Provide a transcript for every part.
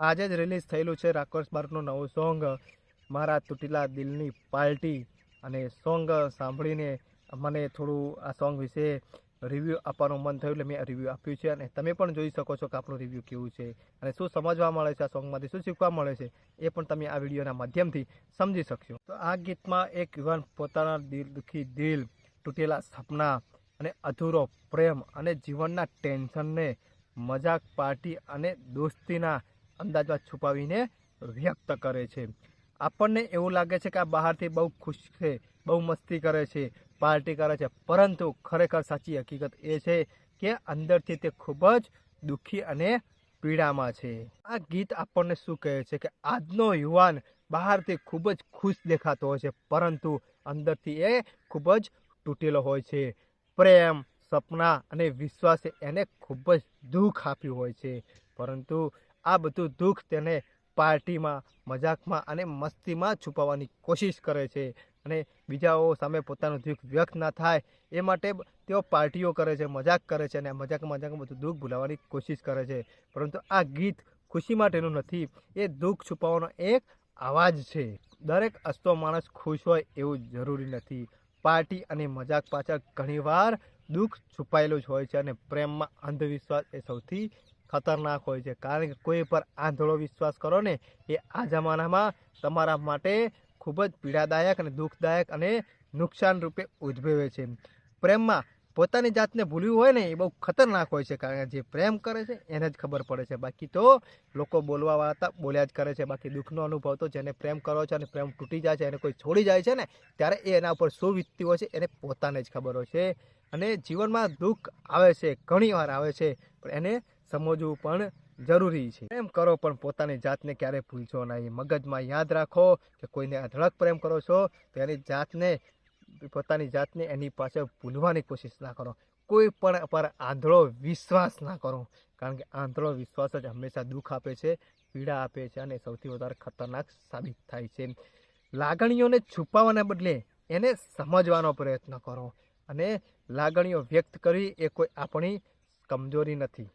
આજે જ રિલીઝ થયેલું છે રાકોર્સ બાર્કનું નવું સોંગ મારા તૂટેલા દિલની પાર્ટી અને સોંગ સાંભળીને મને થોડું આ સોંગ વિશે રિવ્યૂ આપવાનું મન થયું એટલે મેં રિવ્યૂ આપ્યું છે. અને તમે પણ જોઈ શકો છો કે આપણું રિવ્યૂ કેવું છે અને શું સમજવા મળે છે આ સોંગમાંથી શું શીખવા મળે છે એ પણ તમે આ વિડીયોના માધ્યમથી સમજી શકશો. તો આ ગીતમાં એક યુવાન પોતાના દિલ, દુઃખી દિલ, તૂટેલા સપના અને અધૂરો પ્રેમ અને જીવનના ટેન્શનને મજાક પાર્ટી અને દોસ્તીના અંદાજમાં છુપાવીને વ્યક્ત કરે છે. આપણને એવું લાગે છે કે આ બહારથી બહુ ખુશ છે, બહુ મસ્તી કરે છે, પાર્ટી કરે છે. પરંતુ ખરેખર સાચી હકીકત એ છે કે અંદરથી તે ખૂબ જ દુઃખી અને પીડામાં છે. આ ગીત આપણને શું કહે છે કે આજનો યુવાન બહારથી ખૂબ જ ખુશ દેખાતો હોય છે, પરંતુ અંદરથી એ ખૂબ જ તૂટેલો હોય છે. પ્રેમ, સપના અને વિશ્વાસે એને ખૂબ જ દુઃખ આપ્યું હોય છે. પરંતુ આ બધું દુઃખ તેને પાર્ટીમાં, મજાકમાં અને મસ્તીમાં છુપાવવાની કોશિશ કરે છે. અને બીજાઓ સામે પોતાનું દુઃખ વ્યક્ત ના થાય એ માટે તેઓ પાર્ટીઓ કરે છે, મજાક કરે છે અને મજાક મજાકમાં બધું દુઃખ ભૂલાવવાની કોશિશ કરે છે. પરંતુ આ ગીત ખુશી માટેનું નથી, એ દુઃખ છુપાવવાનો એક અવાજ છે. દરેક હસતો માણસ ખુશ હોય એવું જરૂરી નથી. પાર્ટી અને મજાક પાછળ ઘણીવાર દુઃખ છુપાયેલું જ હોય છે અને પ્રેમમાં અંધવિશ્વાસ એ સૌથી ખતરનાક હોય છે. કારણ કે કોઈ પર આંધળો વિશ્વાસ કરો ને, એ આ જમાનામાં તમારા માટે ખૂબ જ પીડાદાયક અને દુઃખદાયક અને નુકસાન રૂપે ઉદ્ભવે છે. પ્રેમમાં પોતાની જાતને ભૂલ્યું હોય ને, એ બહુ ખતરનાક હોય છે. કારણ કે જે પ્રેમ કરે છે, એને જ ખબર પડે છે. બાકી તો લોકો બોલવા વાળા બોલ્યા જ કરે છે. બાકી દુઃખનો અનુભવ તો જેને પ્રેમ કરો છે અને પ્રેમ તૂટી જાય છે, એને કોઈ છોડી જાય છે ને, ત્યારે એ એના ઉપર શું વીતતી હોય છે, એને પોતાને જ ખબર હોય છે. અને જીવનમાં દુઃખ આવે છે ઘણી વાર આવે છે, પણ એને સમજવું પણ જરૂરી છે. પ્રેમ કરો પણ પોતાની જાતને ક્યારેય ભૂલશો નહીં. મગજમાં યાદ રાખો કે કોઈને અઢળક પ્રેમ કરો છો તો એની જાતને, પોતાની જાતને એની પાસે ભૂલવાની કોશિશ ના કરો. કોઈ પણ પર આંધળો વિશ્વાસ ના કરો. કારણ કે આંધળો વિશ્વાસ જ હંમેશા દુઃખ આપે છે, પીડા આપે છે અને સૌથી વધારે ખતરનાક સાબિત થાય છે. લાગણીઓને છુપાવવાને બદલે એને સમજવાનો પ્રયત્ન કરો. અને લાગણીઓ વ્યક્ત કરવી એ કોઈ આપણી કમજોરી નથી.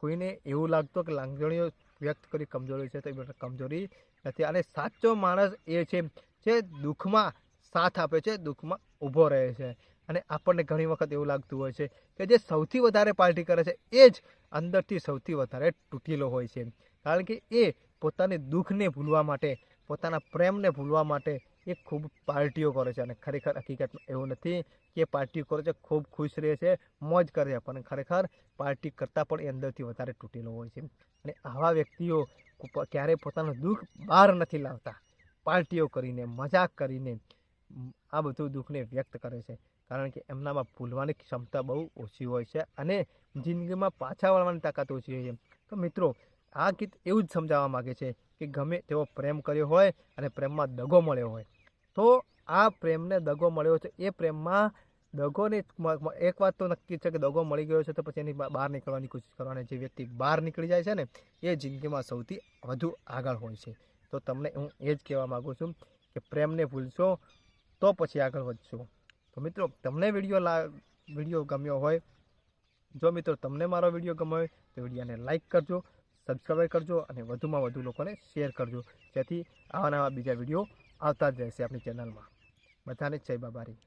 કોઈને એવું લાગતું કે લાગણીઓ વ્યક્ત કરી કમજોરી છે તો એ કમજોરી નથી. અને સાચો માણસ એ છે જે દુઃખમાં સાથ આપે છે, દુઃખમાં ઊભો રહે છે. અને આપણને ઘણી વખત એવું લાગતું હોય છે કે જે સૌથી વધારે પાર્ટી કરે છે, એ જ અંદરથી સૌથી વધારે તૂટેલો હોય છે. કારણ કે એ પોતાની દુઃખને ભૂલવા માટે, પોતાના પ્રેમને ભૂલવા માટે એ ખૂબ પાર્ટીઓ કરે છે. અને ખરેખર હકીકતમાં એવું નથી કે પાર્ટીઓ કરે છે, ખૂબ ખુશ રહે છે, મોજ કરે છે. પણ ખરેખર પાર્ટી કરતાં પણ એ અંદરથી વધારે તૂટેલો હોય છે. અને આવા વ્યક્તિઓ ક્યારેય પોતાનું દુઃખ બહાર નથી લાવતા. પાર્ટીઓ કરીને, મજાક કરીને આ બધું દુઃખને વ્યક્ત કરે છે. કારણ કે એમનામાં ભૂલવાની ક્ષમતા બહુ ઓછી હોય છે અને જિંદગીમાં પાછા વળવાની તાકાત ઓછી હોય છે. તો મિત્રો આ ગીત એવું જ સમજાવવા માગે છે કે ગમે તેવો પ્રેમ કર્યો હોય અને પ્રેમમાં દગો મળ્યો હોય. તો આ પ્રેમને દગો મળ્યો છે, એ પ્રેમમાં દગોને એક વાત તો નક્કી છે કે દગો મળી ગયો છે તો પછી એની બહાર નીકળવાની કોશિશ કરવાની જે વ્યક્તિ બહાર નીકળી જાય છે ને, એ જિંદગીમાં સૌથી વધુ આગળ હોય છે. તો તમને હું એ જ કહેવા માગું છું કે પ્રેમને ભૂલશો તો પછી આગળ વધશો. તો મિત્રો, તમને વીડિયો લા, વીડિયો ગમ્યો હોય, જો મિત્રો તમને મારો વીડિયો ગમ્યો હોય તો વિડીયોને લાઇક કરજો સબસ્ક્રાઈબ કરજો અને વધુમાં વધુ લોકોને શેર કરજો. જેથી આવા નવા બીજા વીડિયો આવતા જ રહેશે આપણી ચેનલમાં બધાને જય બાબારી.